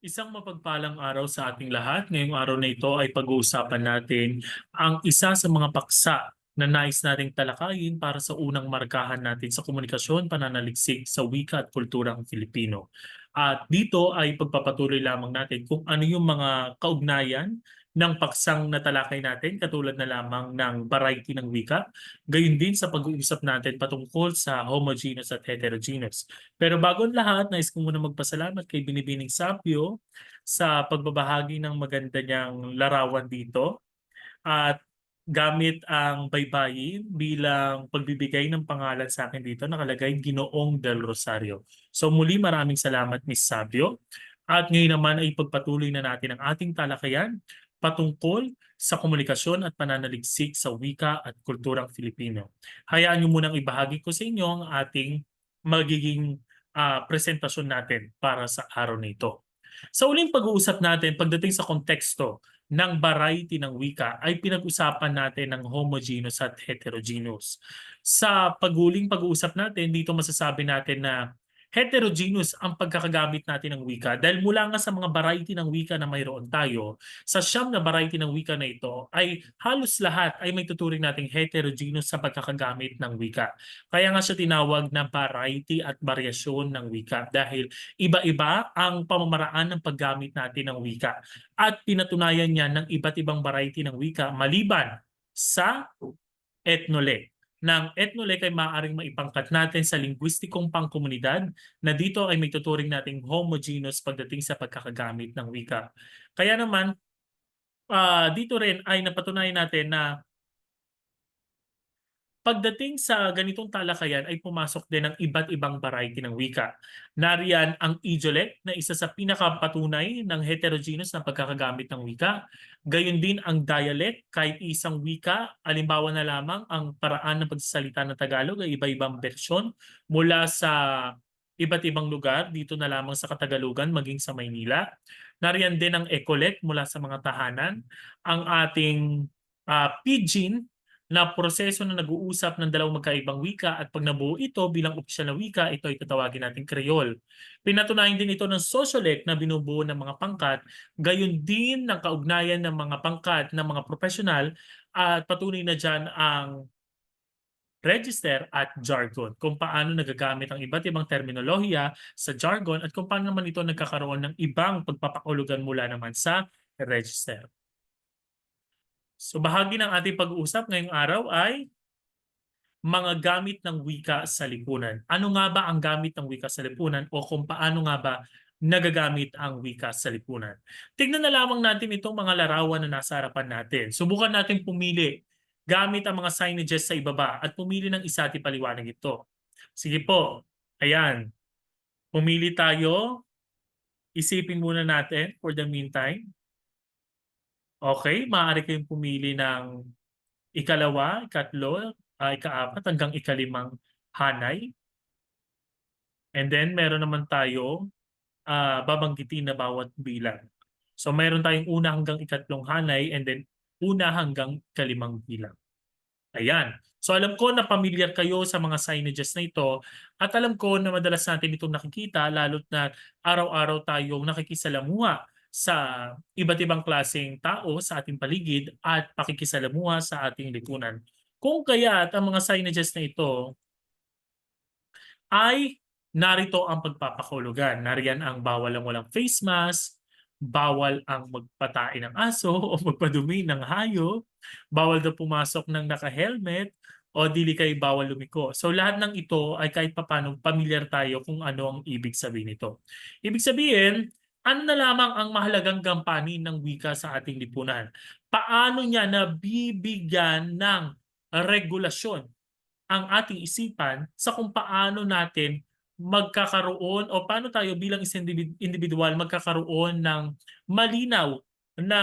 Isang mapagpalang araw sa ating lahat. Ngayong araw na ito ay pag-uusapan natin ang isa sa mga paksa na nais nating talakayin para sa unang markahan natin sa komunikasyon, pananaliksik sa wika at kulturang Filipino. At dito ay pagpapatuloy lamang natin kung ano yung mga kaugnayan ng paksang natalakay natin katulad na lamang ng variety ng wika. Gayun din sa pag-uusap natin patungkol sa homogeneous at heterogeneous. Pero bago ang lahat, nais ko muna magpasalamat kay Binibining Sapio sa pagbabahagi ng maganda niyang larawan dito. At gamit ang baybayin bilang pagbibigay ng pangalan sa akin dito, nakalagay Ginoong del Rosario. So muli maraming salamat Miss Sabio. At ngayon naman ay pagpatuloy na natin ang ating talakayan patungkol sa komunikasyon at pananaliksik sa wika at kulturang Filipino. Hayaan niyo munang ibahagi ko sa inyo ang ating magiging ah, presentasyon natin para sa araw na ito. Sa uling pag-uusap natin pagdating sa konteksto ng variety ng wika ay pinag-usapan natin ng homogeneous at heterogeneous. Sa paguling pag-uusap natin, dito masasabi natin na heterogeneous ang pagkakagamit natin ng wika. Dahil mula nga sa mga variety ng wika na mayroon tayo, sa siyam na variety ng wika na ito ay halos lahat ay may tuturing nating heterogeneous sa pagkakagamit ng wika. Kaya nga siya tinawag na variety at variasyon ng wika dahil iba-iba ang pamamaraan ng paggamit natin ng wika. At pinatunayan niya ng iba't ibang variety ng wika maliban sa etnolek ng etnolek ay maaaring maipangkat natin sa lingwistikong pangkomunidad na dito ay may tuturing nating homogeneous pagdating sa pagkakagamit ng wika. Kaya naman, ah, dito rin ay napatunayan natin na pagdating sa ganitong talakayan ay pumasok din ang iba't ibang variety ng wika. Nariyan ang Ijolek na isa sa pinakapatunay ng heterogeneous na pagkakagamit ng wika. Gayon din ang dialect, kahit isang wika, alimbawa na lamang ang paraan ng pagsasalita ng Tagalog ay iba-ibang bersyon mula sa iba't ibang lugar, dito na lamang sa Katagalugan, maging sa Maynila. Nariyan din ang Ecolek mula sa mga tahanan, ang ating ah, Pidgin na proseso na nag-uusap ng dalawang magkaibang wika at pag nabuo ito bilang opisyal na wika, ito ay tatawagin nating Creole. Pinatunayan din ito ng sociolect na binubuo ng mga pangkat, gayon din ng kaugnayan ng mga pangkat ng mga profesional at patunay na dyan ang register at jargon, kung paano nagagamit ang iba't ibang terminolohiya sa jargon at kung paano naman ito nagkakaroon ng ibang pagpapakulugan mula naman sa register. So bahagi ng ating pag-uusap ngayong araw ay mga gamit ng wika sa lipunan. Ano nga ba ang gamit ng wika sa lipunan o kung paano nga ba nagagamit ang wika sa lipunan. Tignan na lamang natin itong mga larawan na nasa harapan natin. Subukan natin pumili gamit ang mga signages sa ibaba at pumili ng isa at ipaliwanag ito. Sige po, ayan. Pumili tayo. Isipin muna natin for the meantime. Okay, maaari kayong pumili ng ikalawa, ikatlo, ah, ikaapat hanggang ikalimang hanay. And then meron naman tayo ah, babanggitin na bawat bilang. So meron tayong una hanggang ikatlong hanay and then una hanggang kalimang bilang. Ayan. So alam ko na familiar kayo sa mga signages na ito at alam ko na madalas natin itong nakikita lalo't na araw-araw tayong nakikisalamuha sa iba't ibang klaseng tao sa ating paligid at pakikisalamuha sa ating lipunan. Kung kaya't ang mga signages na ito ay narito ang pagpapakulugan. Nariyan ang bawal ang walang face mask, bawal ang magpatain ng aso o magpadumi ng hayop, bawal daw pumasok ng naka-helmet, o dili kay bawal lumiko. So lahat ng ito ay kahit papano familiar tayo kung ano ang ibig sabihin nito. Ibig sabihin, ano na lamang ang mahalagang gampanin ng wika sa ating lipunan? Paano niya nabibigyan ng regulasyon ang ating isipan sa kung paano natin magkakaroon o paano tayo bilang isang individ- individual magkakaroon ng malinaw na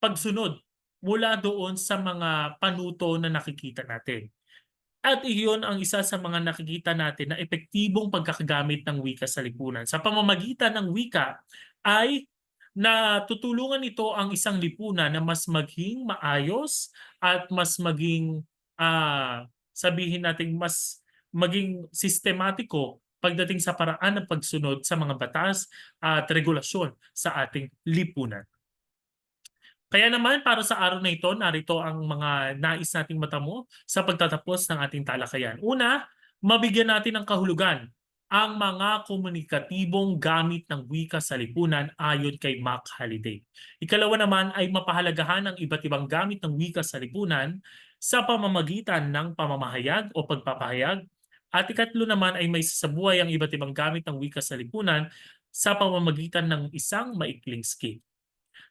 pagsunod mula doon sa mga panuto na nakikita natin. At iyon ang isa sa mga nakikita natin na epektibong pagkakagamit ng wika sa lipunan. Sa pamamagitan ng wika ay natutulungan ito ang isang lipunan na mas maging maayos at mas maging ah, sabihin natin mas maging sistematiko pagdating sa paraan ng pagsunod sa mga batas at regulasyon sa ating lipunan. Kaya naman para sa araw na ito, narito ang mga nais nating matamo sa pagtatapos ng ating talakayan. Una, mabigyan natin ng kahulugan ang mga komunikatibong gamit ng wika sa lipunan ayon kay Mac Halliday. Ikalawa naman ay mapahalagahan ang iba't ibang gamit ng wika sa lipunan sa pamamagitan ng pamamahayag o pagpapahayag. At ikatlo naman ay may sasabuhay ang iba't ibang gamit ng wika sa lipunan sa pamamagitan ng isang maikling skit.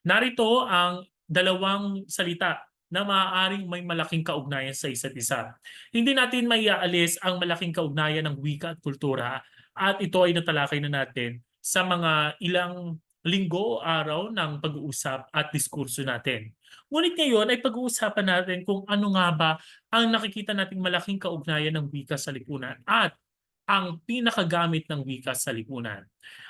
Narito ang dalawang salita na maaaring may malaking kaugnayan sa isa't isa. Hindi natin maiaalis ang malaking kaugnayan ng wika at kultura at ito ay natalakay na natin sa mga ilang linggo o araw ng pag-uusap at diskurso natin. Ngunit ngayon ay pag-uusapan natin kung ano nga ba ang nakikita nating malaking kaugnayan ng wika sa lipunan at ang pinakagamit ng wika sa lipunan.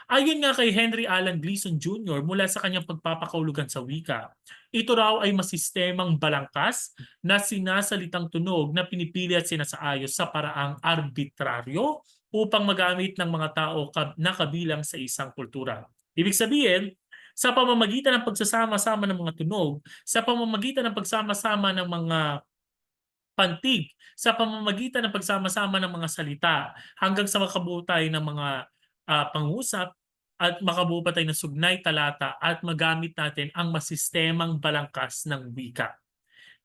Ayon nga kay Henry Allen Gleason Jr. mula sa kanyang pagpapakaulugan sa wika, ito raw ay masistemang balangkas na sinasalitang tunog na pinipili at sinasaayos sa paraang arbitraryo upang magamit ng mga tao na kabilang sa isang kultura. Ibig sabihin, sa pamamagitan ng pagsasama-sama ng mga tunog, sa pamamagitan ng pagsama-sama ng mga pantig, sa pamamagitan ng pagsama-sama ng mga salita, hanggang sa makabuo tayo ng mga uh, pangusap at makabuo pa tayo ng sugnay talata at magamit natin ang masistemang balangkas ng wika.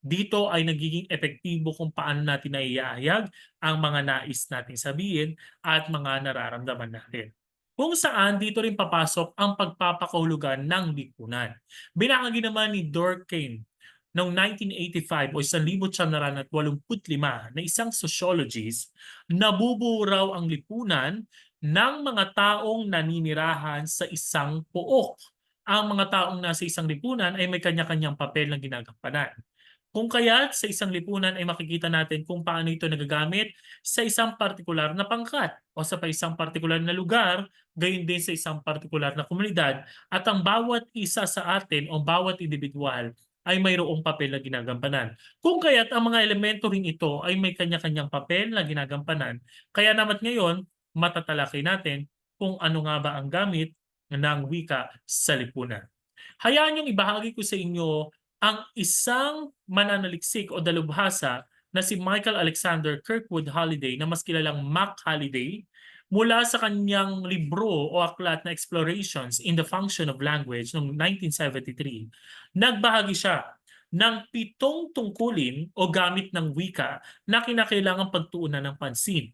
Dito ay nagiging epektibo kung paano natin naiahayag ang mga nais nating sabihin at mga nararamdaman natin. Kung saan dito rin papasok ang pagpapakahulugan ng lipunan. Binangagi naman ni Durkheim noong 1985 o 1985 na isang sociologist, nabubuo raw ang lipunan ng mga taong naninirahan sa isang pook. Ang mga taong nasa isang lipunan ay may kanya-kanyang papel na ginagampanan. Kung kaya sa isang lipunan ay makikita natin kung paano ito nagagamit sa isang partikular na pangkat o sa isang partikular na lugar, gayon din sa isang partikular na komunidad at ang bawat isa sa atin o bawat individual ay mayroong papel na ginagampanan. Kung kaya't ang mga elemento rin ito ay may kanya-kanyang papel na ginagampanan, kaya naman ngayon matatalakay natin kung ano nga ba ang gamit ng wika sa lipunan. Hayaan niyong ibahagi ko sa inyo ang isang mananaliksik o dalubhasa na si Michael Alexander Kirkwood Holliday na mas kilalang Mac Holliday mula sa kanyang libro o aklat na Explorations in the Function of Language noong 1973, nagbahagi siya ng pitong tungkulin o gamit ng wika na kinakailangan pagtuunan ng pansin.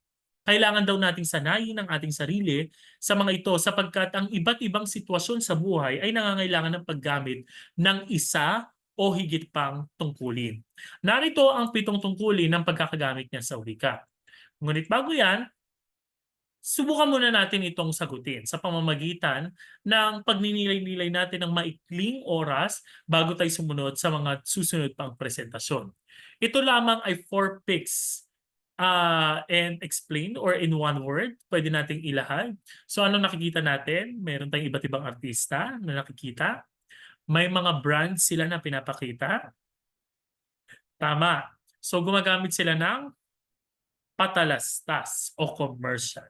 Kailangan daw nating sanayin ang ating sarili sa mga ito sapagkat ang iba't ibang sitwasyon sa buhay ay nangangailangan ng paggamit ng isa o higit pang tungkulin. Narito ang pitong tungkulin ng pagkakagamit niya sa wika. Ngunit bago yan, Subukan muna natin itong sagutin sa pamamagitan ng pagninilay-nilay natin ng maikling oras bago tayo sumunod sa mga susunod pang presentasyon. Ito lamang ay four picks uh, and explain or in one word, pwede nating ilahad. So ano nakikita natin? Meron tayong iba't ibang artista na nakikita. May mga brands sila na pinapakita. Tama. So gumagamit sila ng patalastas o commercial.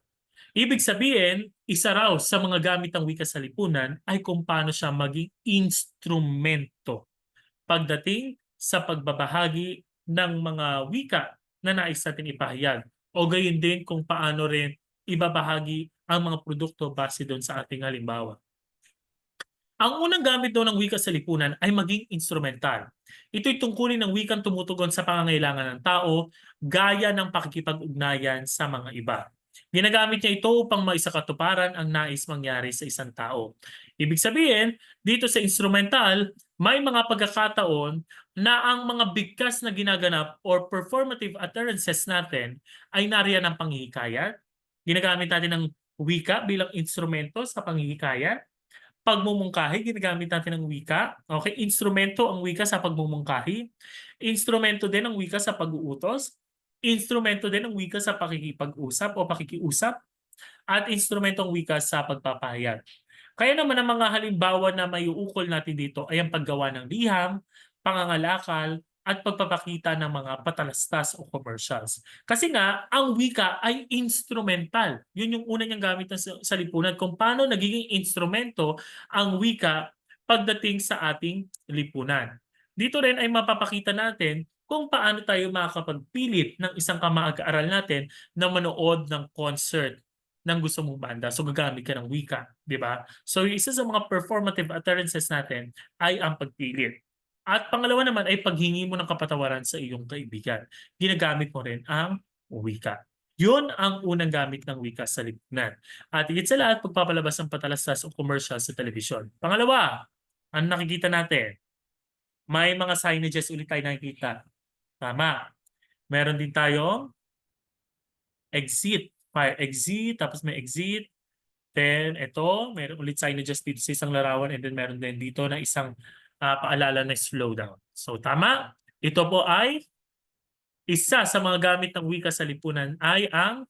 Ibig sabihin, isa raw sa mga gamit ng wika sa lipunan ay kung paano siya maging instrumento pagdating sa pagbabahagi ng mga wika na nais natin ipahayag. O gayon din kung paano rin ibabahagi ang mga produkto base doon sa ating halimbawa. Ang unang gamit daw ng wika sa lipunan ay maging instrumental. Ito'y tungkulin ng wikang tumutugon sa pangangailangan ng tao gaya ng pakikipag-ugnayan sa mga iba. Ginagamit niya ito upang maisakatuparan ang nais mangyari sa isang tao. Ibig sabihin, dito sa instrumental, may mga pagkakataon na ang mga bigkas na ginaganap or performative utterances natin ay nariyan ng panghihikayat. Ginagamit natin ng wika bilang instrumento sa panghihikayat. Pagmumungkahi, ginagamit natin ng wika. Okay, instrumento ang wika sa pagmumungkahi. Instrumento din ang wika sa pag-uutos instrumento din ng wika sa pakikipag-usap o pakikiusap at instrumentong wika sa pagpapahayag. Kaya naman ang mga halimbawa na may uukol natin dito ay ang paggawa ng liham, pangangalakal, at pagpapakita ng mga patalastas o commercials. Kasi nga, ang wika ay instrumental. Yun yung una niyang gamit ng sa- sa lipunan. Kung paano nagiging instrumento ang wika pagdating sa ating lipunan. Dito rin ay mapapakita natin kung paano tayo makakapagpilit ng isang kamag-aral natin na manood ng concert ng gusto mong banda. So gagamit ka ng wika, di ba? So yung isa sa mga performative utterances natin ay ang pagpilit. At pangalawa naman ay paghingi mo ng kapatawaran sa iyong kaibigan. Ginagamit mo rin ang wika. Yun ang unang gamit ng wika sa lipunan. At higit sa lahat, pagpapalabas ng patalastas o commercial sa telebisyon. Pangalawa, ano nakikita natin? May mga signages ulit tayo nakikita. Tama. Meron din tayong exit. Fire exit, tapos may exit. Then, ito, meron ulit signages dito sa isang larawan and then meron din dito na isang ah, paalala na slowdown. So, tama. Ito po ay isa sa mga gamit ng wika sa lipunan ay ang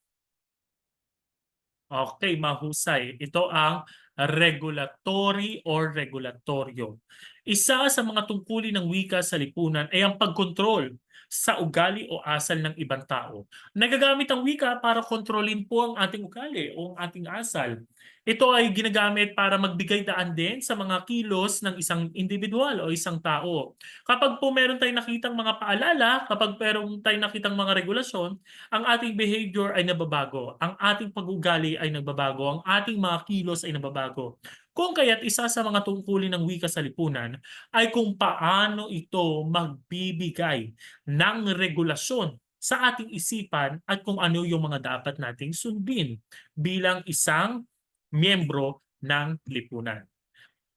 Okay, mahusay. Ito ang regulatory or regulatoryo. Isa sa mga tungkulin ng wika sa lipunan ay ang pagkontrol sa ugali o asal ng ibang tao. Nagagamit ang wika para kontrolin po ang ating ugali o ang ating asal. Ito ay ginagamit para magbigay daan din sa mga kilos ng isang individual o isang tao. Kapag po meron tayong nakitang mga paalala, kapag meron tayong nakitang mga regulasyon, ang ating behavior ay nababago, ang ating pag-ugali ay nagbabago, ang ating mga kilos ay nababago. Kung kaya't isa sa mga tungkulin ng wika sa lipunan ay kung paano ito magbibigay ng regulasyon sa ating isipan at kung ano yung mga dapat nating sundin bilang isang miyembro ng lipunan.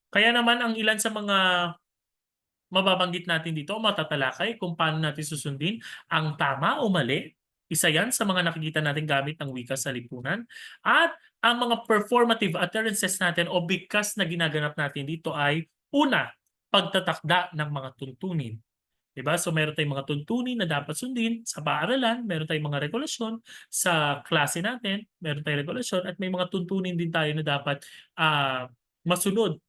Kaya naman ang ilan sa mga mababanggit natin dito, matatalakay kung paano natin susundin ang tama o mali. Isa yan sa mga nakikita natin gamit ng wika sa lipunan. At ang mga performative utterances natin o bigkas na ginaganap natin dito ay una, pagtatakda ng mga tuntunin. Diba? So meron tayong mga tuntunin na dapat sundin sa paaralan, meron tayong mga regulasyon sa klase natin, meron tayong regulasyon at may mga tuntunin din tayo na dapat ah, masunod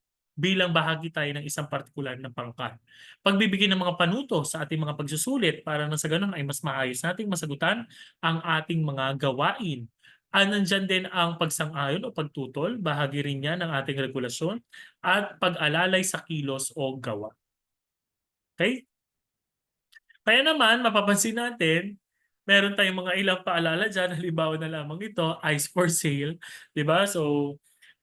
bilang bahagi tayo ng isang partikular na pangkat. Pagbibigay ng mga panuto sa ating mga pagsusulit para na sa ganun ay mas maayos nating masagutan ang ating mga gawain. Ah, din ang pagsang-ayon o pagtutol, bahagi rin yan ng ating regulasyon at pag-alalay sa kilos o gawa. Okay? Kaya naman, mapapansin natin, meron tayong mga ilang paalala dyan. Halimbawa na lamang ito, ice for sale. 'di ba So,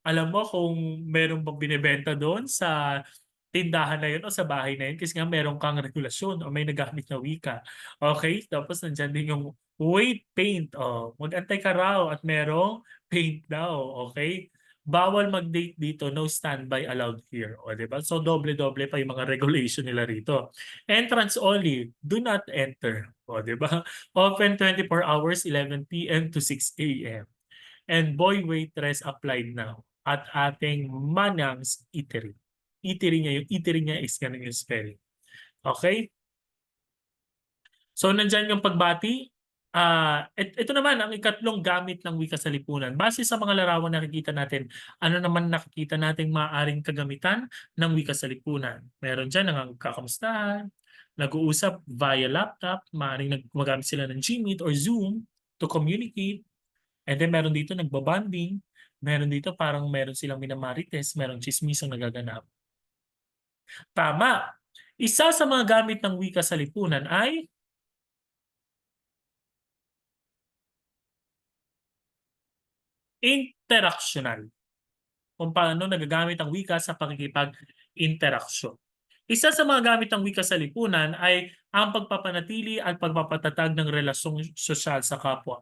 alam mo kung meron bang binibenta doon sa tindahan na yun o sa bahay na yun kasi nga meron kang regulasyon o may nagamit na wika. Okay? Tapos nandyan din yung weight paint. O, mag-antay ka raw at merong paint daw. Okay? Bawal mag-date dito, no standby allowed here. O, di ba? So, doble-doble pa yung mga regulation nila rito. Entrance only, do not enter. O, di ba? Open 24 hours, 11 p.m. to 6 a.m. And boy waitress applied now at ating Manang's Eatery. Eatery niya, yung eatery niya is ganun yung spelling. Okay? So, nandyan yung pagbati. Ah, et- ito naman ang ikatlong gamit ng wika sa lipunan. Base sa mga larawan na nakikita natin, ano naman nakikita nating maaaring kagamitan ng wika sa lipunan? Meron dyan ang kakamustahan, nag-uusap via laptop, maaaring gumagamit sila ng Gmeet or Zoom to communicate. And then meron dito nagbabanding, meron dito parang meron silang minamarites, meron chismisang nagaganap. Tama. Isa sa mga gamit ng wika sa lipunan ay interaksyonal. Kung paano nagagamit ang wika sa pakikipag-interaksyon. Isa sa mga gamit ng wika sa lipunan ay ang pagpapanatili at pagpapatatag ng relasyong sosyal sa kapwa.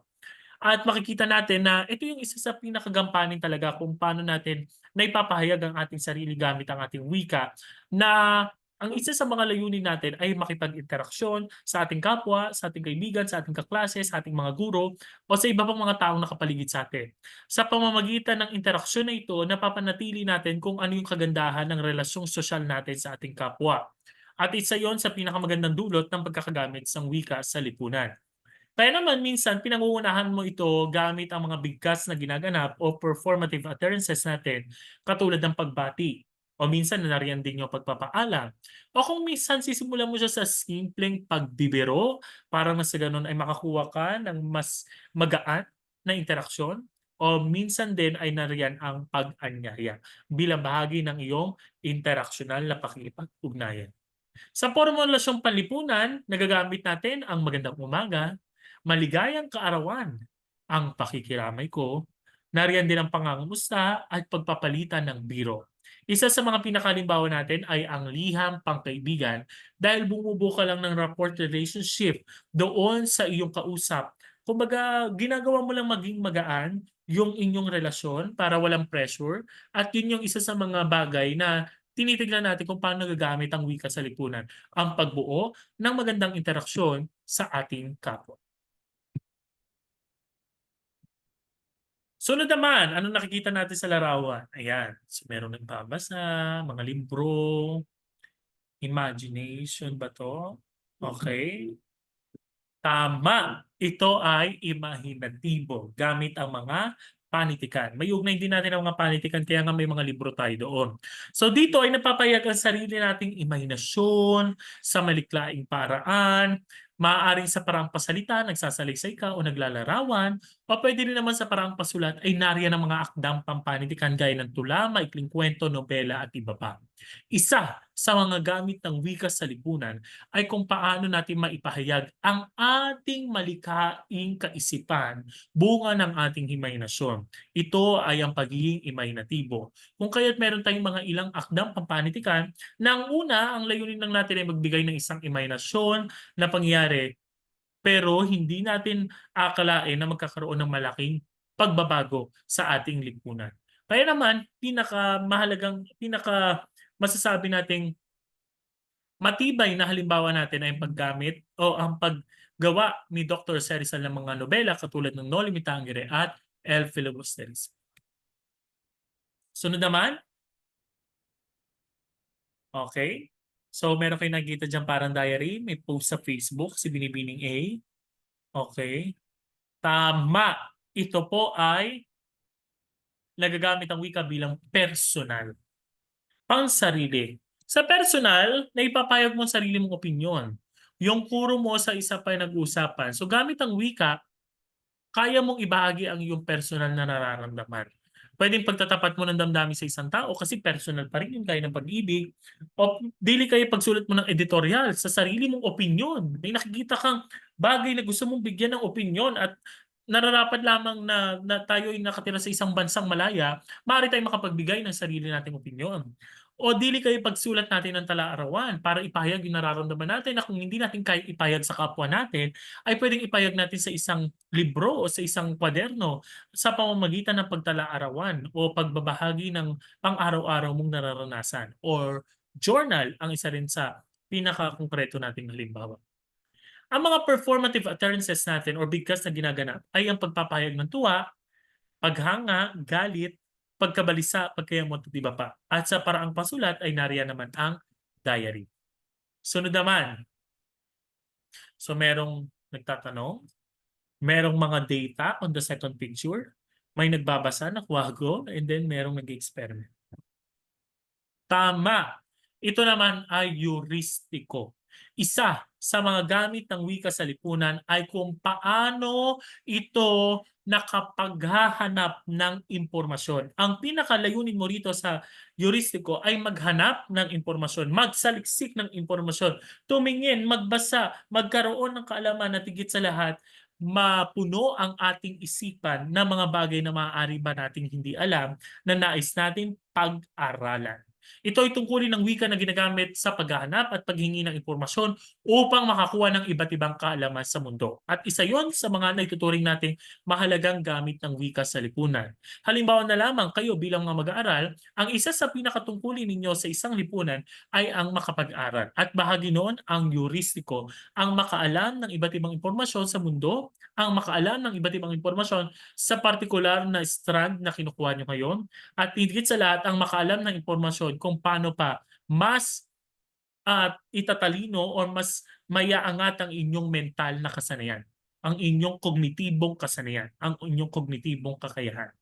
At makikita natin na ito yung isa sa pinakagampanin talaga kung paano natin naipapahayag ang ating sarili gamit ang ating wika na ang isa sa mga layunin natin ay makipag-interaksyon sa ating kapwa, sa ating kaibigan, sa ating kaklase, sa ating mga guro, o sa iba pang mga taong nakapaligid sa atin. Sa pamamagitan ng interaksyon na ito, napapanatili natin kung ano yung kagandahan ng relasyong sosyal natin sa ating kapwa. At isa yon sa pinakamagandang dulot ng pagkakagamit ng wika sa lipunan. Kaya naman minsan pinangungunahan mo ito gamit ang mga bigkas na ginaganap o performative utterances natin katulad ng pagbati. O minsan nariyan din yung pagpapaalam. O kung minsan sisimulan mo siya sa simpleng pagbibiro para na sa ganun ay makakuha ka ng mas magaan na interaksyon o minsan din ay nariyan ang pag-anyaya bilang bahagi ng iyong interaksyonal na pakikipag-ugnayan. Sa formulasyong panlipunan, nagagamit natin ang magandang umaga, maligayang kaarawan, ang pakikiramay ko, nariyan din ang pangangamusta at pagpapalitan ng biro. Isa sa mga pinakalimbawa natin ay ang liham pangkaibigan dahil bumubuo ka lang ng rapport relationship doon sa iyong kausap. Kumbaga, ginagawa mo lang maging magaan yung inyong relasyon para walang pressure at yun yung isa sa mga bagay na tinitignan natin kung paano nagagamit ang wika sa lipunan, ang pagbuo ng magandang interaksyon sa ating kapwa. Sunod naman, ano nakikita natin sa larawan? Ayan, so meron nagbabasa, mga libro, imagination ba to? Okay. Tama, ito ay imahinatibo gamit ang mga panitikan. May ugnay din natin ang mga panitikan kaya nga may mga libro tayo doon. So dito ay napapayag ang sarili nating imahinasyon sa maliklaing paraan, maaaring sa parang pasalita, nagsasalaysay ka o naglalarawan, o pwede rin naman sa parang pasulat ay nariyan ang mga akdang pampanitikan gaya ng tula, maikling kwento, nobela at iba pa. Isa sa mga gamit ng wika sa lipunan ay kung paano natin maipahayag ang ating malikaing kaisipan bunga ng ating imahinasyon. Ito ay ang pagiging imahinatibo. Kung kaya't meron tayong mga ilang akdang pampanitikan, na ang una, ang layunin lang natin ay magbigay ng isang imahinasyon na pangyayari pero hindi natin akalain na magkakaroon ng malaking pagbabago sa ating lipunan. Kaya naman, pinaka mahalagang, pinaka masasabi nating matibay na halimbawa natin ay paggamit o ang paggawa ni Dr. Serizal ng mga nobela katulad ng Noli Me Tangere at El Filibusterismo. Sunod naman. Okay. So meron kayo nakikita dyan parang diary, may post sa Facebook, si Binibining A. Okay. Tama. Ito po ay nagagamit ang wika bilang personal. Pang sarili. Sa personal, naipapayag mo ang sarili mong opinyon. Yung kuro mo sa isa pa nag-uusapan. So gamit ang wika, kaya mong ibahagi ang iyong personal na nararamdaman. Pwedeng pagtatapat mo ng damdamin sa isang tao kasi personal pa rin yung kaya ng pag-ibig. O dili kayo pagsulat mo ng editorial sa sarili mong opinion. May nakikita kang bagay na gusto mong bigyan ng opinion at nararapat lamang na, na tayo ay nakatira sa isang bansang malaya, maaari tayong makapagbigay ng sarili nating opinion. O dili kayo pagsulat natin ng tala-arawan para ipahayag yung nararamdaman natin na kung hindi natin kaya ipahayag sa kapwa natin, ay pwedeng ipahayag natin sa isang libro o sa isang kwaderno sa pamamagitan ng pagtala-arawan o pagbabahagi ng pang-araw-araw mong nararanasan. Or journal ang isa rin sa pinaka-konkreto nating halimbawa. Ang mga performative utterances natin or bigkas na ginaganap ay ang pagpapahayag ng tuwa, paghanga, galit, pagkabalisa, pagkayamot at iba pa. At sa paraang pasulat ay nariyan naman ang diary. Sunod naman. So merong nagtatanong, merong mga data on the second picture, may nagbabasa na kwago, and then merong nag-experiment. Tama. Ito naman ay heuristiko. Isa sa mga gamit ng wika sa lipunan ay kung paano ito nakapaghahanap ng impormasyon. Ang pinakalayunin mo rito sa heuristiko ay maghanap ng impormasyon, magsaliksik ng impormasyon, tumingin, magbasa, magkaroon ng kaalaman na tigit sa lahat, mapuno ang ating isipan ng mga bagay na maaari ba nating hindi alam na nais natin pag-aralan. Ito ay tungkulin ng wika na ginagamit sa paghahanap at paghingi ng impormasyon upang makakuha ng iba't ibang kaalaman sa mundo. At isa yon sa mga naituturing nating mahalagang gamit ng wika sa lipunan. Halimbawa na lamang kayo bilang mga mag-aaral, ang isa sa pinakatungkulin ninyo sa isang lipunan ay ang makapag-aral. At bahagi noon ang heuristiko, ang makaalam ng iba't ibang impormasyon sa mundo, ang makaalam ng iba't ibang impormasyon sa partikular na strand na kinukuha nyo ngayon, at higit sa lahat ang makaalam ng impormasyon kung paano pa mas at itatalino o mas mayaangat ang inyong mental na kasanayan, ang inyong kognitibong kasanayan, ang inyong kognitibong kakayahan.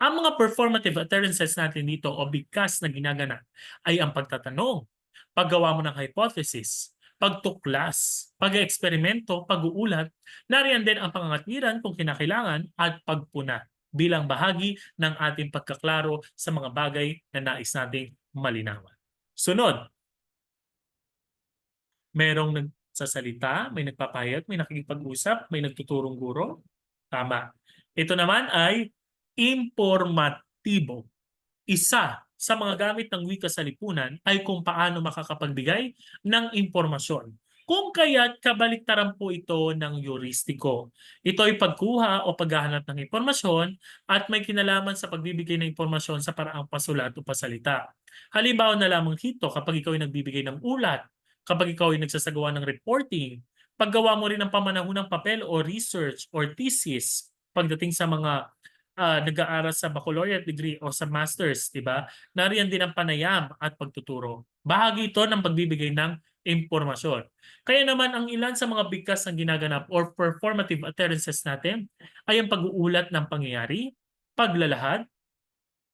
Ang mga performative utterances natin dito o bigkas na ginaganap ay ang pagtatanong, paggawa mo ng hypothesis, pagtuklas, pag-eksperimento, pag-uulat, nariyan din ang pangangatwiran kung kinakailangan at pagpuna bilang bahagi ng ating pagkaklaro sa mga bagay na nais nating malinawan. Sunod, merong nagsasalita, may nagpapahayag, may nakikipag-usap, may nagtuturong guro. Tama. Ito naman ay informatibo. Isa sa mga gamit ng wika sa lipunan ay kung paano makakapagbigay ng impormasyon. Kung kaya't kabaliktaran po ito ng yuristiko. Ito ay pagkuha o paghahanap ng impormasyon at may kinalaman sa pagbibigay ng impormasyon sa paraang pasulat o pasalita. Halimbawa na lamang dito kapag ikaw ay nagbibigay ng ulat, kapag ikaw ay nagsasagawa ng reporting, paggawa mo rin ng pamanahon ng papel o research or thesis pagdating sa mga uh, nag-aaral sa baccalaureate degree o sa master's, di ba? Nariyan din ang panayam at pagtuturo. Bahagi ito ng pagbibigay ng impormasyon. Kaya naman ang ilan sa mga bigkas ng ginaganap or performative utterances natin ay ang pag-uulat ng pangyayari, paglalahad,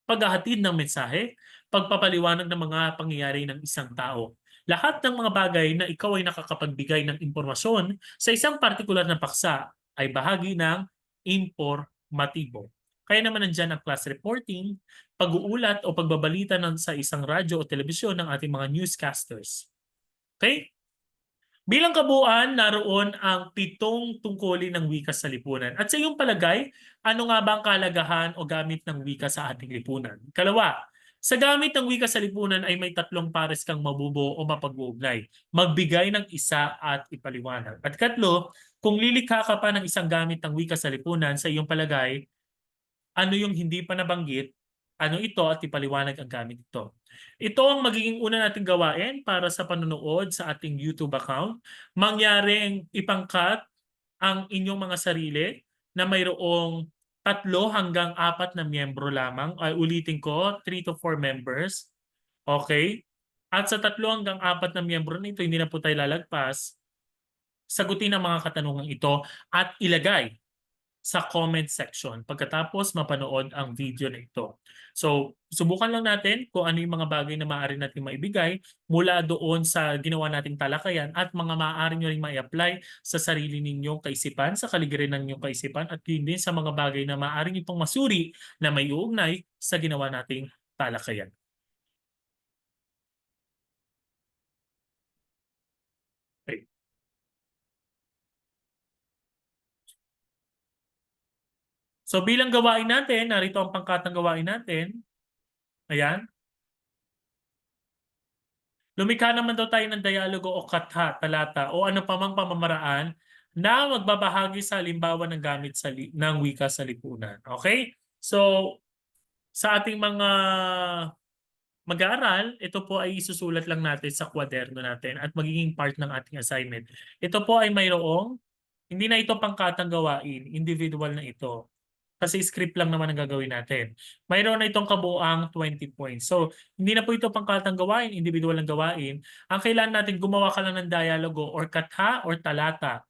paghahatid ng mensahe, pagpapaliwanag ng mga pangyayari ng isang tao. Lahat ng mga bagay na ikaw ay nakakapagbigay ng impormasyon sa isang partikular na paksa ay bahagi ng informatibo. Kaya naman nandyan ang class reporting, pag-uulat o pagbabalita ng sa isang radyo o telebisyon ng ating mga newscasters. Okay? Bilang kabuuan, naroon ang pitong tungkulin ng wika sa lipunan. At sa iyong palagay, ano nga ba ang kalagahan o gamit ng wika sa ating lipunan? Kalawa, sa gamit ng wika sa lipunan ay may tatlong pares kang mabubuo o mapag-uugnay. Magbigay ng isa at ipaliwanag. At katlo, kung lilikha ka pa ng isang gamit ng wika sa lipunan, sa iyong palagay, ano yung hindi pa nabanggit ano ito at ipaliwanag ang gamit ito. Ito ang magiging una nating gawain para sa panonood sa ating YouTube account. Mangyaring ipangkat ang inyong mga sarili na mayroong tatlo hanggang apat na miyembro lamang. Ay, ulitin ko, 3 to 4 members. Okay? At sa tatlo hanggang apat na miyembro nito, hindi na po tayo lalagpas. Sagutin ang mga katanungan ito at ilagay sa comment section pagkatapos mapanood ang video na ito. So, subukan lang natin kung ano yung mga bagay na maaari natin maibigay mula doon sa ginawa nating talakayan at mga maaari nyo rin ma-apply sa sarili ninyong kaisipan, sa kaligiran ng inyong kaisipan at yun din sa mga bagay na maaari nyo pong masuri na may uugnay sa ginawa nating talakayan. So bilang gawain natin, narito ang pangkatang gawain natin. Ayan. Lumikha naman daw tayo ng dialogo o katha, talata o ano pa mang pamamaraan na magbabahagi sa halimbawa ng gamit sa ng wika sa lipunan. Okay? So, sa ating mga mag-aaral, ito po ay isusulat lang natin sa kwaderno natin at magiging part ng ating assignment. Ito po ay mayroong, hindi na ito pangkatang gawain, individual na ito. Kasi script lang naman ang gagawin natin. Mayroon na itong kabuang 20 points. So, hindi na po ito pangkatang gawain, individual ang gawain. Ang kailangan natin gumawa ka lang ng dialogo or katha or talata.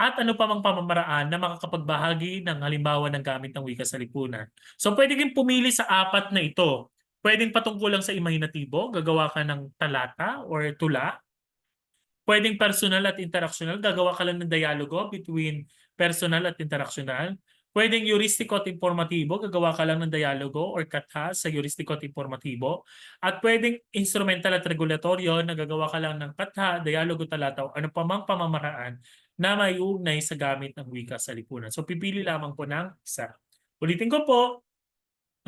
At ano pa mang pamamaraan na makakapagbahagi ng halimbawa ng gamit ng wika sa lipunan. So, pwede din pumili sa apat na ito. Pwedeng patungkol lang sa imahinatibo, gagawa ka ng talata or tula. Pwedeng personal at interaksyonal, gagawa ka lang ng dialogo between personal at interaksyonal. Pwedeng euristiko at informatibo, gagawa ka lang ng dialogo or katha sa euristiko at informatibo. At pwedeng instrumental at regulatoryo na gagawa ka lang ng katha, dialogo, talataw, ano pa mang pamamaraan na may ugnay sa gamit ng wika sa lipunan. So pipili lamang po ng isa. Ulitin ko po,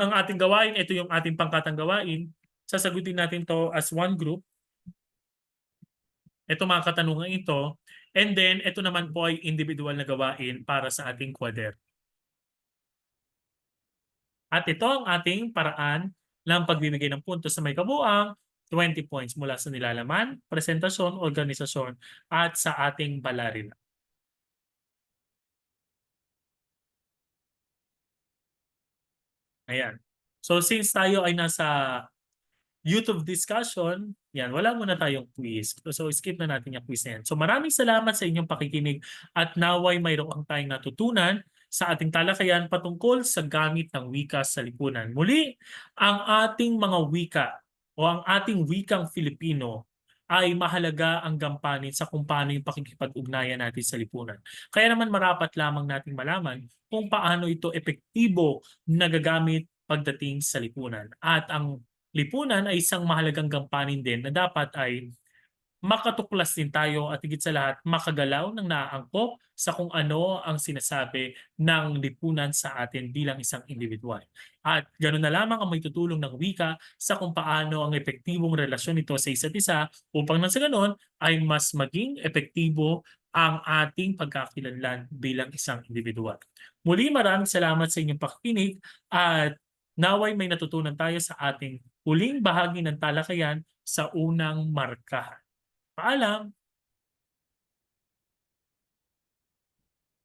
ang ating gawain, ito yung ating pangkatang gawain. Sasagutin natin to as one group. Ito mga katanungan ito. And then, ito naman po ay individual na gawain para sa ating kwader. At ito ang ating paraan ng pagbibigay ng puntos sa may kabuang 20 points mula sa nilalaman, presentasyon, organisasyon, at sa ating balarina. Ayan. So since tayo ay nasa YouTube discussion, yan, wala muna tayong quiz. So skip na natin yung quiz na yan. So maraming salamat sa inyong pakikinig at naway mayroon tayong natutunan sa ating talakayan patungkol sa gamit ng wika sa lipunan. Muli, ang ating mga wika o ang ating wikang Filipino ay mahalaga ang gampanin sa kung paano yung pakikipag-ugnayan natin sa lipunan. Kaya naman marapat lamang nating malaman kung paano ito epektibo nagagamit pagdating sa lipunan. At ang lipunan ay isang mahalagang gampanin din na dapat ay makatuklas din tayo at higit sa lahat makagalaw ng naaangkop sa kung ano ang sinasabi ng lipunan sa atin bilang isang individual. At ganoon na lamang ang may tutulong ng wika sa kung paano ang epektibong relasyon nito sa isa't isa upang nang sa ganon ay mas maging epektibo ang ating pagkakakilanlan bilang isang individual. Muli maraming salamat sa inyong pakikinig at naway may natutunan tayo sa ating huling bahagi ng talakayan sa unang markahan. Paalam!